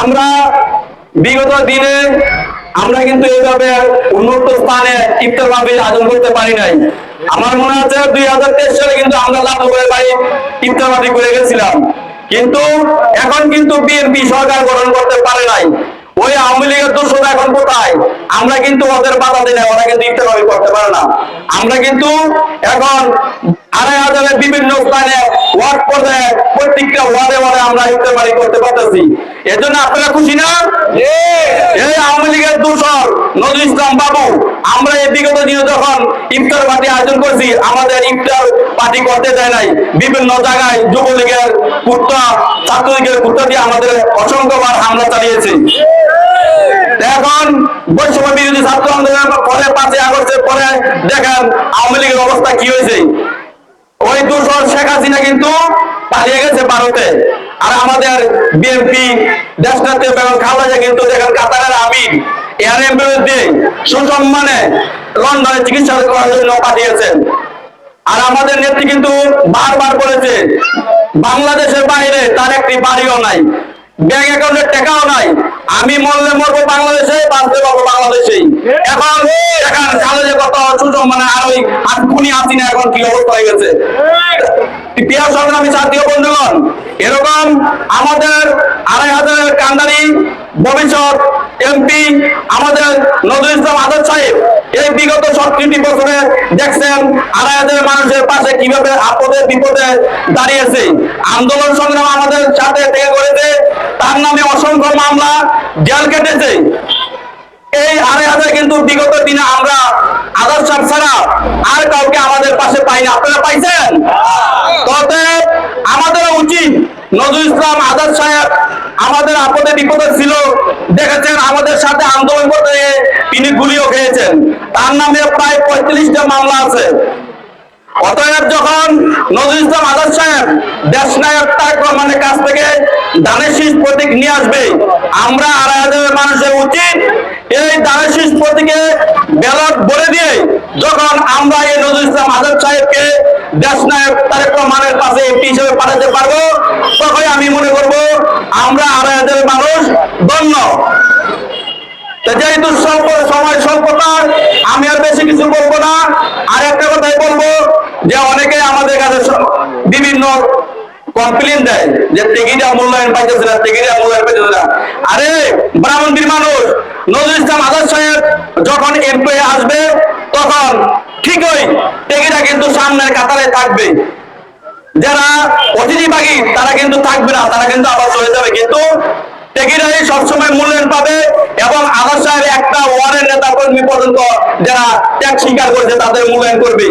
আমরা বিগত দিনে আমরা কিন্তু উন্নত স্থানে ইফতার মাহফিল আয়োজন করতে পারি নাই। আমার মনে আছে দুই হাজার তেইশ সালে কিন্তু আমরা ইফতার মাহফিল করে গেছিলাম। কিন্তু এখন কিন্তু বিএনপি সরকার গঠন করতে পারে নাই। আওয়ামী লীগের দোষরা এখন কোথায়? আমরা কিন্তু ওদের বাধা না ওরা কিন্তু ইফতার করতে পারে না। আমরা কিন্তু এখন আড়াই হাজারের বিভিন্ন স্থানে ওয়ার্ড পর্যায়ে প্রত্যেকটা ওয়ার্ডে ওয়ার্ডে আমরা ইফতার করতে পারতেছি। এজন্য আপনারা খুশি না? এই আওয়ামী লীগের নজরুল ইসলাম বাবু আমরা এই বিগত দিনে যখন ইফতার পার্টি আয়োজন করছি আমাদের ইফতার পার্টি করতে দেয় নাই। বিভিন্ন জায়গায় যুবলীগের কুত্তা ছাত্রলীগের কুত্তা দিয়ে আমাদের অসংখ্যবার হামলা চালিয়েছে। বৈষম্য বিরোধী ছাত্র আন্দোলনের পরে পাঁচই আগস্টের পরে দেখেন আওয়ামী লীগের অবস্থা কি হয়েছে? ওই দূষণ শেখ হাসিনা কিন্তু পালিয়ে গেছে ভারতে। আর আমাদের বিএনপি দেশনাতে বেগম কিন্তু দেখেন কাতারের আমির। দিয়ে সুসম্মানে লন্ডনে চিকিৎসা করার জন্য পাঠিয়েছেন। আর আমাদের নেত্রী কিন্তু বারবার বলেছে, বাংলাদেশের বাইরে তার একটি বাড়িও নাই, ব্যাংক অ্যাকাউন্টের টাকাও নাই। আমি মরলে মরবো বাংলাদেশে বাঁচতে পারব বাংলাদেশেই। এখন এখন কথা কত মানে আর ওই খুনি আসিনা এখন কি অবস্থা হয়ে গেছে। প্রিয় সংগ্রামী জাতীয় বন্ধুগণ। এরকম আমাদের কান্দারি ভবিষ্যৎ এমপি আমাদের নজরুল ইসলাম আজাদ সাহেব এই বিগত সবকৃতি বছরে দেখছেন আড়াই হাজার মানুষের পাশে কীভাবে আপদে বিপদে দাঁড়িয়েছে। আন্দোলন সংগ্রাম আমাদের সাথে থেকে করেছে তার নামে অসংখ্য মামলা জেল কেটেছে। এই আড়াই হাজার কিন্তু বিগত দিনে আমরা আদর্শ সাহেব ছাড়া আর কাউকে আমাদের পাশে পাইনি। আপনারা পাইছেন? তবে আমাদের উচিত নজরুল ইসলাম আজাদ সাহেব আমাদের আপদে বিপদে ছিল। দেখেছেন, আমাদের সাথে আন্দোলন করতে তিনি গুলিও খেয়েছেন। তার নামে প্রায় পঁয়ত্রিশটা মামলা আছে। অতএব যখন নজরুল ইসলাম আজাদ সাহেব দেশ নায়ক তারেক কাছ থেকে দানের শীষ প্রতীক নিয়ে আসবে, আমরা আড়াই হাজারের মানুষের উচিত এই দানের প্রতীকে ব্যালট বলে দিয়ে যখন আমরা এই নজরুল ইসলাম আজাদ সাহেবকে দেশ নায়ক তারেক রহমানের পাশে এমপি হিসেবে পাঠাতে পারব আমি মনে করব আমরা আড়াই মানুষ ধন্য। যেহেতু সময় স্বল্পতা, আমি আর বেশি কিছু বলব না। আর একটা কথাই বলব যে অনেকে আমাদের কাছে বিভিন্ন কমপ্লেন দেয় যে টিকিটা মূল্যায়ন পাইতেছে না, টিকিটা মূল্যায়ন পাইতেছে না। আরে, ব্রাহ্মণবীর মানুষ, নজরুল ইসলাম আজাদ সাহেব যখন এমপি আসবে, তখন ঠিকই টিকিটা কিন্তু সামনের কাতারে থাকবে। যারা অতিথিবাগী তারা কিন্তু থাকবে না, তারা কিন্তু আবার চলে যাবে। কিন্তু টেকিরাই সবসময় মূল্যায়ন পাবে এবং আদার সাহেব একটা ওয়ার্ডের নেতা কর্মী পর্যন্ত যারা ত্যাগ স্বীকার করেছে, তাদের মূল্যায়ন করবে।